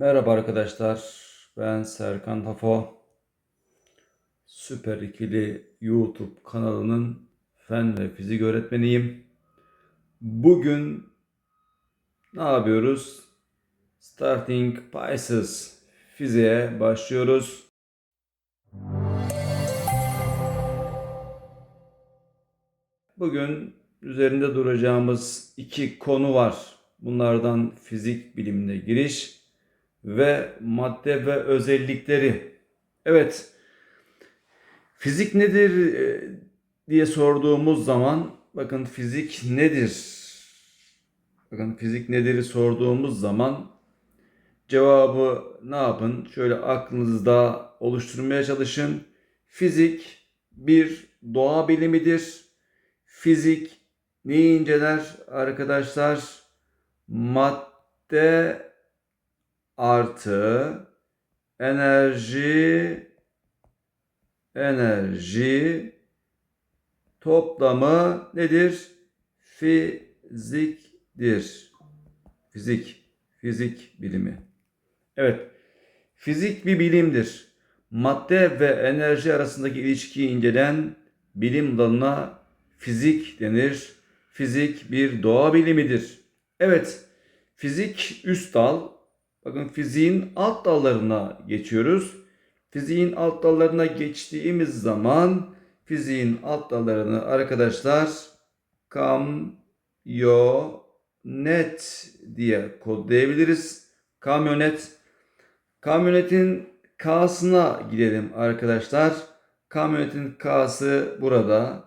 Merhaba arkadaşlar. Ben Serkan Tafo. Süper İkili YouTube kanalının fen ve fizik öğretmeniyim. Bugün ne yapıyoruz? Starting Pisces fiziğe başlıyoruz. Bugün üzerinde duracağımız iki konu var. Bunlardan fizik bilimine giriş ve madde ve özellikleri. Evet, fizik nedir e, diye sorduğumuz zaman bakın fizik nedir? Bakın fizik nedir'i sorduğumuz zaman cevabı ne yapın? Şöyle aklınızda oluşturmaya çalışın. Fizik bir doğa bilimidir. Fizik neyi inceler arkadaşlar? Madde artı enerji enerji toplamı nedir? Fiziktir. Fizik, fizik bilimi. Evet, fizik bir bilimdir. Madde ve enerji arasındaki ilişkiyi incelen bilim dalına fizik denir. Fizik bir doğa bilimidir. Evet, fizik üst dal. Bakın fiziğin alt dallarına geçiyoruz. Fiziğin alt dallarına geçtiğimiz zaman fiziğin alt dallarını arkadaşlar kamyonet diye kodlayabiliriz. Kamyonet. Kamyonetin K'sına gidelim arkadaşlar. Kamyonetin K'sı burada.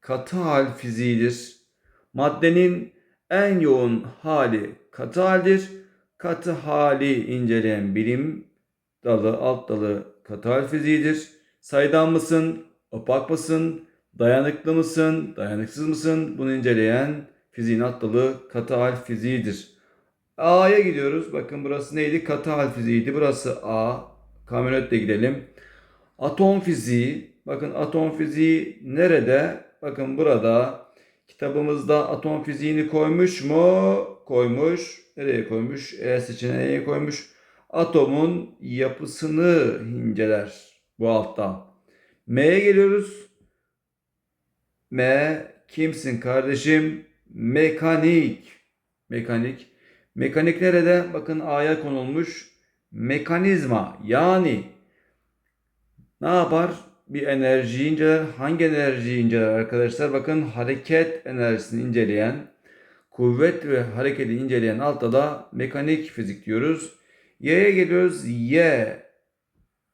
Katı hal fiziğidir. Maddenin en yoğun hali katı haldir. Katı hali inceleyen bilim dalı, alt dalı katı hal fiziğidir. Saydam mısın, opak mısın, dayanıklı mısın, dayanıksız mısın? Bunu inceleyen fiziğin alt dalı katı hal fiziğidir. A'ya gidiyoruz. Bakın burası neydi? Katı hal fiziğiydi. Burası A. Kamyonetle gidelim. Atom fiziği. Bakın atom fiziği nerede? Bakın burada. Kitabımızda atom fiziğini koymuş mu? Koymuş. Nereye koymuş? E seçeneğine koymuş. Atomun yapısını inceler bu altta. M'ye geliyoruz. M kimsin kardeşim? Mekanik. Mekanik. Mekanik nerede? Bakın A'ya konulmuş. Mekanizma yani ne yapar? Bir enerjiyi inceler. Hangi enerjiyi inceler arkadaşlar? Bakın hareket enerjisini inceleyen, kuvvet ve hareketi inceleyen altta da mekanik fizik diyoruz. Y'ye geliyoruz. Y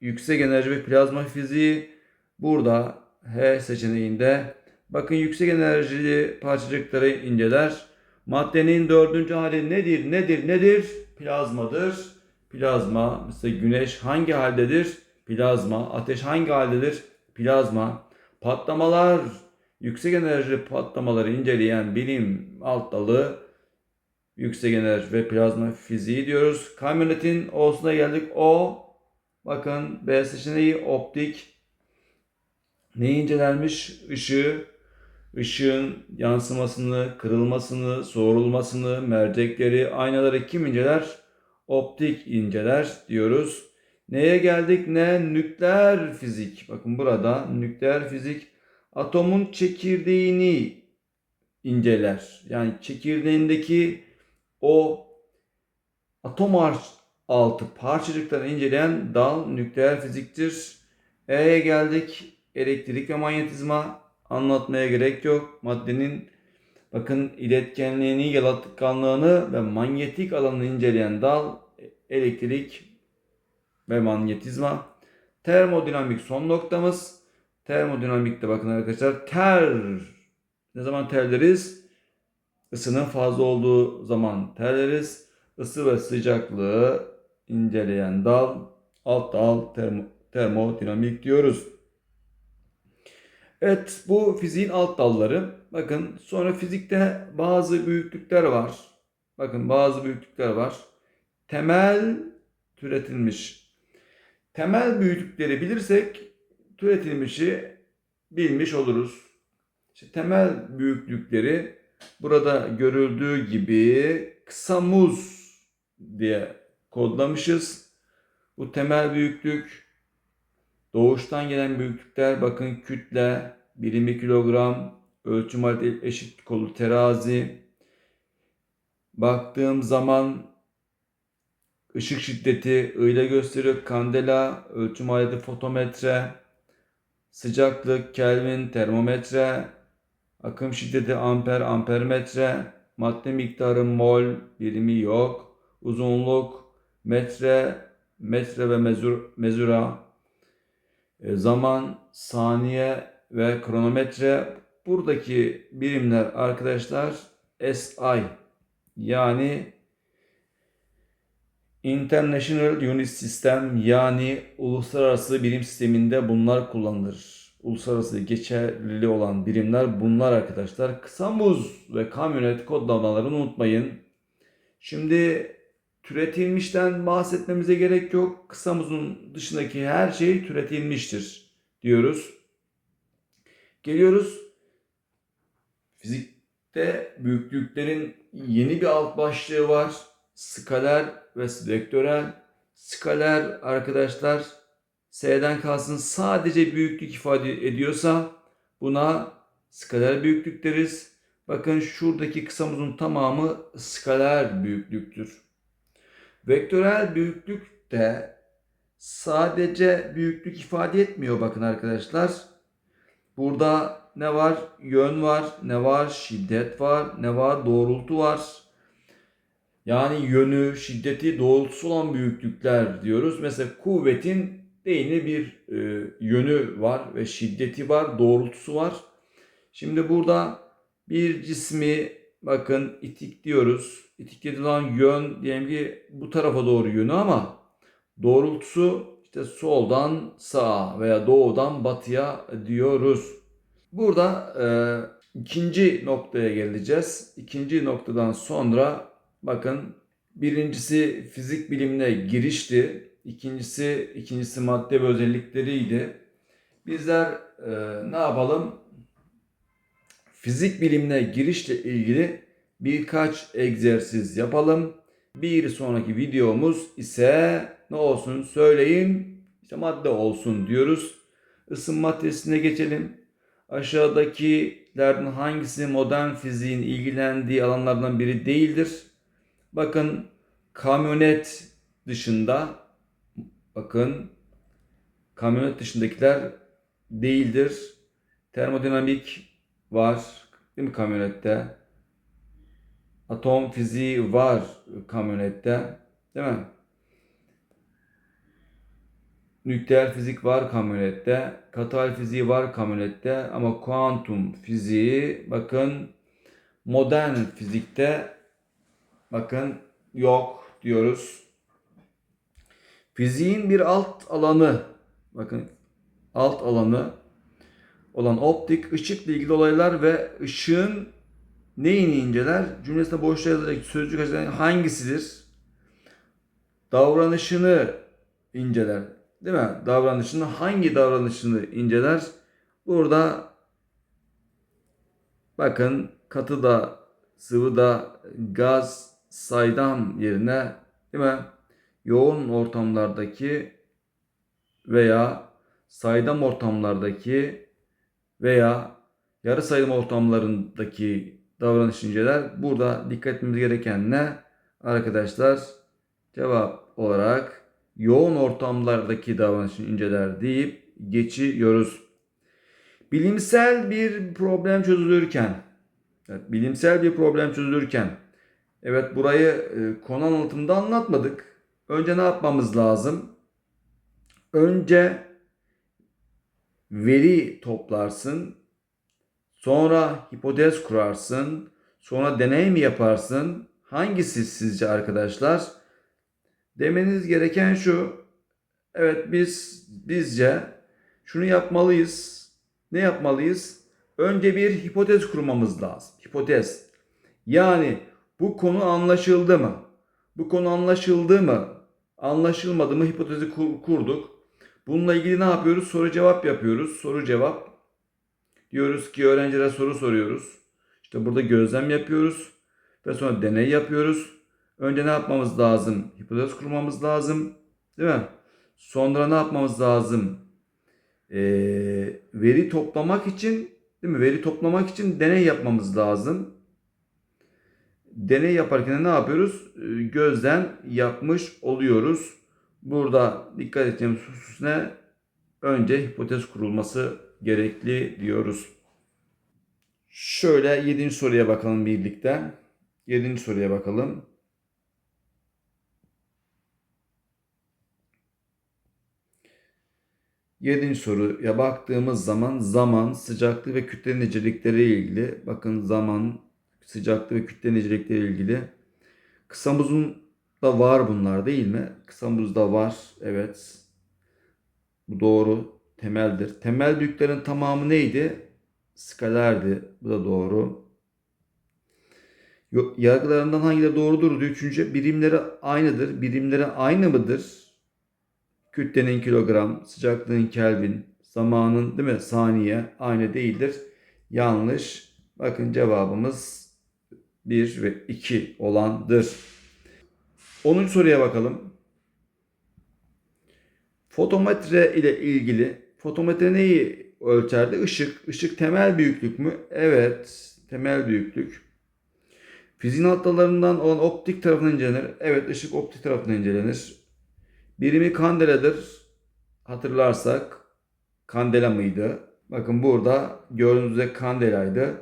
yüksek enerji ve plazma fiziği. Burada H seçeneğinde bakın yüksek enerjili parçacıkları inceler. Maddenin dördüncü hali nedir? Nedir? Nedir? Plazmadır. Plazma. Mesela güneş hangi haldedir? Plazma. Ateş hangi haldedir? Plazma. Patlamalar. Yüksek enerji patlamaları inceleyen bilim alt dalı yüksek enerji ve plazma fiziği diyoruz. Kamyonetin O'suna geldik. O bakın B seçeneği optik. Ne incelenmiş? Işığı, ışığın yansımasını, kırılmasını, soğurulmasını, mercekleri, aynaları kim inceler? Optik inceler diyoruz. Neye geldik? Ne? Nükleer fizik. Bakın burada nükleer fizik atomun çekirdeğini inceler. Yani çekirdeğindeki o atom altı parçacıkları inceleyen dal nükleer fiziktir. E'ye geldik. Elektrik ve manyetizma anlatmaya gerek yok. Maddenin bakın iletkenliğini, yalıtkanlığını ve manyetik alanını inceleyen dal elektrik ve manyetizma. Termodinamik son noktamız. Termodinamikte bakın arkadaşlar ter ne zaman terleriz? Isının fazla olduğu zaman terleriz. Isı ve sıcaklığı inceleyen dal alt dal termo, termodinamik diyoruz. Evet bu fiziğin alt dalları. Bakın sonra fizikte bazı büyüklükler var. Bakın bazı büyüklükler var. Temel türetilmiş. Temel büyüklükleri bilirsek türetilmişi bilmiş oluruz. İşte temel büyüklükleri burada görüldüğü gibi kısa muz diye kodlamışız. Bu temel büyüklük, doğuştan gelen büyüklükler bakın kütle, birimi kilogram, ölçüm aleti eşit kolu terazi. Baktığım zaman ışık şiddeti ile gösteriyor. Kandela, ölçüm aleti fotometre, sıcaklık Kelvin, termometre, akım şiddeti amper, ampermetre, madde miktarı mol, birimi yok, uzunluk metre, metre ve mezur, mezura, e, zaman, saniye ve kronometre. Buradaki birimler arkadaşlar SI yani International Unit System yani uluslararası birim sisteminde bunlar kullanılır. Uluslararası geçerli olan birimler bunlar arkadaşlar. Kısa muz ve kamyonet kodlamalarını unutmayın. Şimdi türetilmişten bahsetmemize gerek yok. Kısa muzun dışındaki her şey türetilmiştir diyoruz. Geliyoruz fizikte büyüklüklerin yeni bir alt başlığı var. Skaler ve vektörel. Skaler arkadaşlar S'den kalsın sadece büyüklük ifade ediyorsa buna skaler büyüklük deriz. Bakın şuradaki kısamızın tamamı skaler büyüklüktür. Vektörel büyüklük de sadece büyüklük ifade etmiyor bakın arkadaşlar. Burada ne var? Yön var, ne var? Şiddet var, ne var? Doğrultu var. Yani yönü, şiddeti, doğrultusu olan büyüklükler diyoruz. Mesela kuvvetin değini bir e, yönü var ve şiddeti var, doğrultusu var. Şimdi burada bir cismi bakın itik diyoruz. İtik olan yön diyelim ki bu tarafa doğru yönü ama doğrultusu işte soldan sağa veya doğudan batıya diyoruz. Burada e, ikinci noktaya geleceğiz. İkinci noktadan sonra bakın birincisi fizik bilimine girişti. İkincisi ikincisi madde ve özellikleriydi. Bizler e, ne yapalım? Fizik bilimine girişle ilgili birkaç egzersiz yapalım. Bir sonraki videomuz ise ne olsun söyleyin. İşte madde olsun diyoruz. Isınma testine geçelim. Aşağıdakilerden hangisi modern fiziğin ilgilendiği alanlardan biri değildir? Bakın kamyonet dışında bakın kamyonet dışındakiler değildir. Termodinamik var değil mi kamyonette? Atom fiziği var kamyonette değil mi? Nükleer fizik var kamyonette, katal fiziği var kamyonette ama kuantum fiziği bakın modern fizikte bakın yok diyoruz. Fiziğin bir alt alanı bakın alt alanı olan optik ışıkla ilgili olaylar ve ışığın neyini inceler? Cümlesinde boşluğa yazarak sözcük açıdan hangisidir? Davranışını inceler. Değil mi? Davranışını hangi davranışını inceler? Burada bakın katıda, sıvıda, gaz, saydam yerine değil mi? Yoğun ortamlardaki veya saydam ortamlardaki veya yarı saydam ortamlarındaki davranış inceler. Burada dikkat etmemiz gereken ne? Arkadaşlar cevap olarak yoğun ortamlardaki davranışı inceler deyip geçiyoruz. Bilimsel bir problem çözülürken bilimsel bir problem çözülürken evet burayı e, konu anlatımında anlatmadık. Önce ne yapmamız lazım? Önce veri toplarsın. Sonra hipotez kurarsın. Sonra deney mi yaparsın? Hangisi sizce arkadaşlar? Demeniz gereken şu. Evet biz bizce şunu yapmalıyız. Ne yapmalıyız? Önce bir hipotez kurmamız lazım. Hipotez. Yani bu konu anlaşıldı mı? Bu konu anlaşıldı mı? Anlaşılmadı mı hipotezi kur- kurduk. Bununla ilgili ne yapıyoruz? Soru cevap yapıyoruz. Soru cevap. Diyoruz ki öğrencilere soru soruyoruz. İşte burada gözlem yapıyoruz ve sonra deney yapıyoruz. Önce ne yapmamız lazım? Hipotez kurmamız lazım. Değil mi? Sonra ne yapmamız lazım? Ee, veri toplamak için değil mi? Veri toplamak için deney yapmamız lazım. Deney yaparken de ne yapıyoruz? Ee, Gözlem yapmış oluyoruz. Burada dikkat edeceğimiz husus ne? Önce hipotez kurulması gerekli diyoruz. Şöyle 7. soruya bakalım birlikte. 7. soruya bakalım. Yedinci soruya baktığımız zaman zaman, sıcaklık ve kütle nicelikleri ilgili. Bakın zaman, sıcaklık ve kütle nicelikleri ilgili. Kısa buzun da var bunlar değil mi? Kısa buzda var. Evet. Bu doğru. Temeldir. Temel büyüklerin tamamı neydi? Skalerdi. Bu da doğru. Yargılarından hangileri doğrudur diyor. Üçüncü birimleri aynıdır. Birimleri aynı mıdır? Kütlenin kilogram, sıcaklığın kelvin, zamanın değil mi saniye aynı değildir. Yanlış. Bakın cevabımız 1 ve 2 olandır. 10. soruya bakalım. Fotometre ile ilgili fotometre neyi ölçerdi? Işık. Işık temel büyüklük mü? Evet, temel büyüklük. Fiziğin alt dallarından olan optik tarafından incelenir. Evet, ışık optik tarafından incelenir. Birimi kandeladır. Hatırlarsak kandela mıydı? Bakın burada gördüğünüz üzere kandelaydı.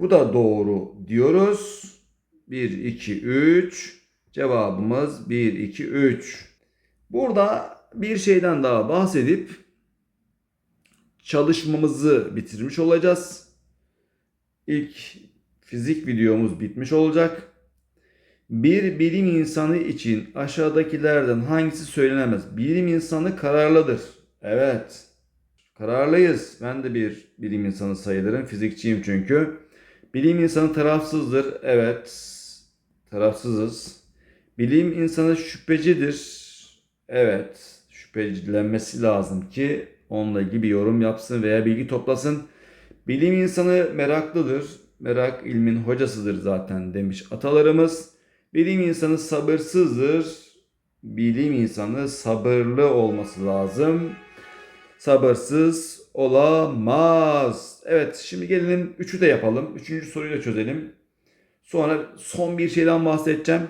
Bu da doğru diyoruz. 1, 2, 3. Cevabımız 1, 2, 3. Burada bir şeyden daha bahsedip çalışmamızı bitirmiş olacağız. İlk fizik videomuz bitmiş olacak. Bir bilim insanı için aşağıdakilerden hangisi söylenemez? Bilim insanı kararlıdır. Evet. Kararlıyız. Ben de bir bilim insanı sayılırım. Fizikçiyim çünkü. Bilim insanı tarafsızdır. Evet. Tarafsızız. Bilim insanı şüphecidir. Evet. Şüphecilenmesi lazım ki onunla ilgili bir yorum yapsın veya bilgi toplasın. Bilim insanı meraklıdır. Merak ilmin hocasıdır zaten demiş atalarımız. Bilim insanı sabırsızdır. Bilim insanı sabırlı olması lazım. Sabırsız olamaz. Evet şimdi gelelim üçü de yapalım. Üçüncü soruyu da çözelim. Sonra son bir şeyden bahsedeceğim.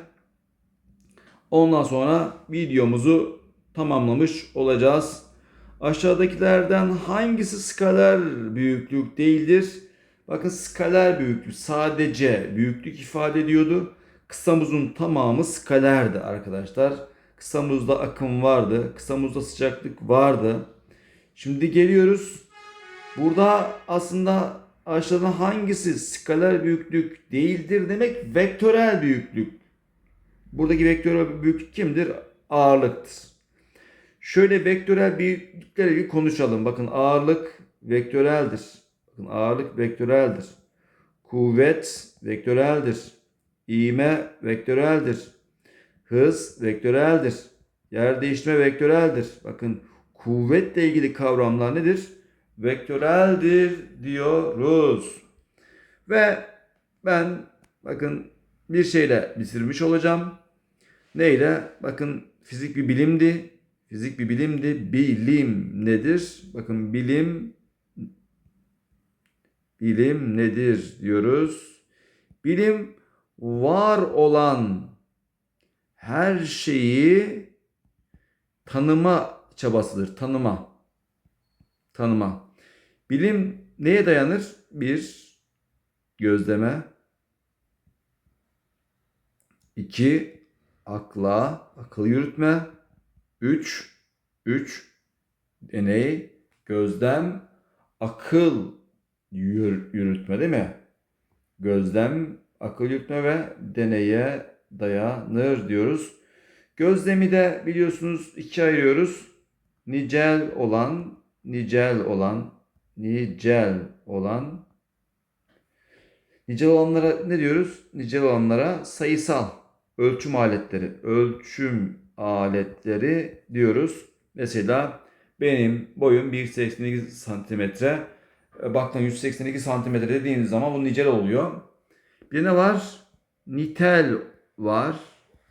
Ondan sonra videomuzu tamamlamış olacağız. Aşağıdakilerden hangisi skaler büyüklük değildir? Bakın skaler büyüklük sadece büyüklük ifade ediyordu. Kısa muzun tamamı skalerdi arkadaşlar. Kısa muzda akım vardı. Kısa muzda sıcaklık vardı. Şimdi geliyoruz. Burada aslında aşağıdan hangisi skaler büyüklük değildir demek vektörel büyüklük. Buradaki vektörel büyüklük kimdir? Ağırlıktır. Şöyle vektörel büyüklüklerle ilgili konuşalım. Bakın ağırlık vektöreldir. Bakın ağırlık vektöreldir. Kuvvet vektöreldir. İğme vektöreldir. Hız vektöreldir. Yer değiştirme vektöreldir. Bakın kuvvetle ilgili kavramlar nedir? Vektöreldir diyoruz. Ve ben bakın bir şeyle bitirmiş olacağım. Neyle? Bakın fizik bir bilimdi. Fizik bir bilimdi. Bilim nedir? Bakın bilim bilim nedir diyoruz. Bilim var olan her şeyi tanıma çabasıdır. Tanıma. Tanıma. Bilim neye dayanır? Bir, gözleme. İki, akla, akıl yürütme. Üç, üç, deney, gözlem, akıl yür- yürütme değil mi? Gözlem, akıl yürütme ve deneye dayanır diyoruz. Gözlemi de biliyorsunuz ikiye ayırıyoruz. Nicel olan, nicel olan, nicel olan. Nicel olanlara ne diyoruz? Nicel olanlara sayısal ölçüm aletleri, ölçüm aletleri diyoruz. Mesela benim boyum 1.82 santimetre. E, Baktım 182 santimetre dediğiniz zaman bu nicel oluyor. Bir ne var? Nitel var.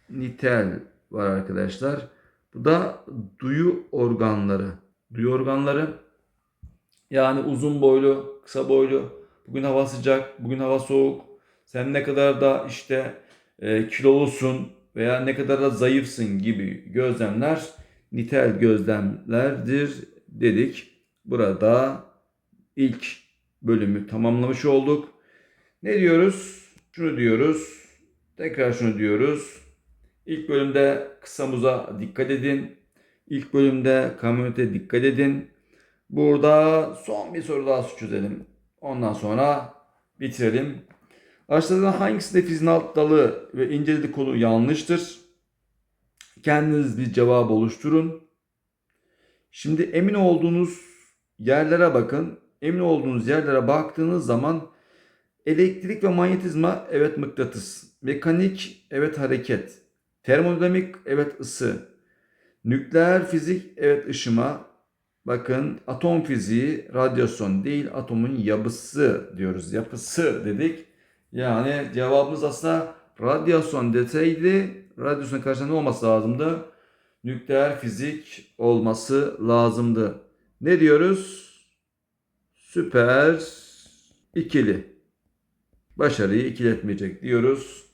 Nitel var arkadaşlar. Bu da duyu organları. Duyu organları yani uzun boylu, kısa boylu. Bugün hava sıcak, bugün hava soğuk. Sen ne kadar da işte e, kilolusun veya ne kadar da zayıfsın gibi gözlemler nitel gözlemlerdir dedik. Burada ilk bölümü tamamlamış olduk. Ne diyoruz? Şunu diyoruz. Tekrar şunu diyoruz. İlk bölümde kısamuza dikkat edin. İlk bölümde kamyonete dikkat edin. Burada son bir soru daha çözelim. Ondan sonra bitirelim. Aşağıdan hangisinde fizin alt dalı ve inceledi kolu yanlıştır? Kendiniz bir cevap oluşturun. Şimdi emin olduğunuz yerlere bakın. Emin olduğunuz yerlere baktığınız zaman elektrik ve manyetizma evet mıknatıs. Mekanik evet hareket. Termodinamik evet ısı. Nükleer fizik evet ışıma. Bakın atom fiziği radyasyon değil atomun yapısı diyoruz. Yapısı dedik. Yani cevabımız aslında radyasyon deseydi radyasyon karşısında ne olması lazımdı? Nükleer fizik olması lazımdı. Ne diyoruz? Süper ikili. Başarıyı ikiletmeyecek diyoruz.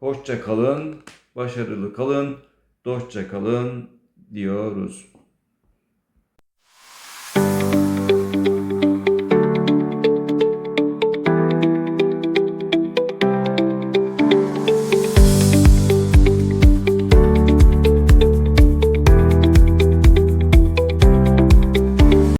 Hoşça kalın, başarılı kalın, dostça kalın diyoruz.